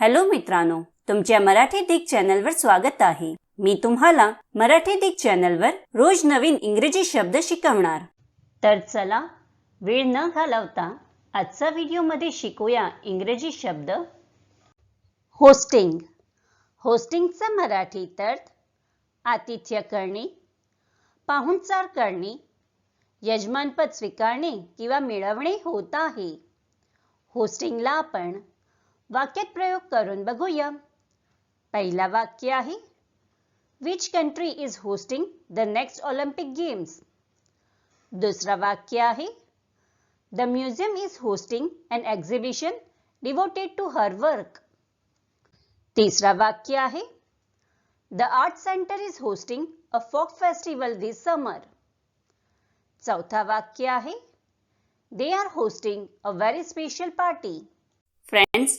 Hello मित्रांनो तुमच्या मराठी दिग चॅनलवर स्वागत आहे. मी तुम्हाला मराठी दिग चॅनलवर रोज नवीन इंग्रजी शब्द शिकवणार. तर चला वेळ न घालवता आजचा व्हिडिओमध्ये शिकूया इंग्रजी शब्द. होस्टिंग. होस्टिंगचा मराठी अर्थ आतिथ्य करणे पाहुणचार करणे यजमानपद स्वीकारणे किंवा मिळवणे होत आहे. होस्टिंगला आपण वाक्यात प्रयोग करून बघूया. पहिला वाक्य आहे which country is hosting the next Olympic games दुसरा वाक्य आहे the museum is hosting an exhibition devoted to her work तिसरा वाक्य आहे the art centre is hosting a folk festival this summer चौथा वाक्य आहे they are hosting a very special party friends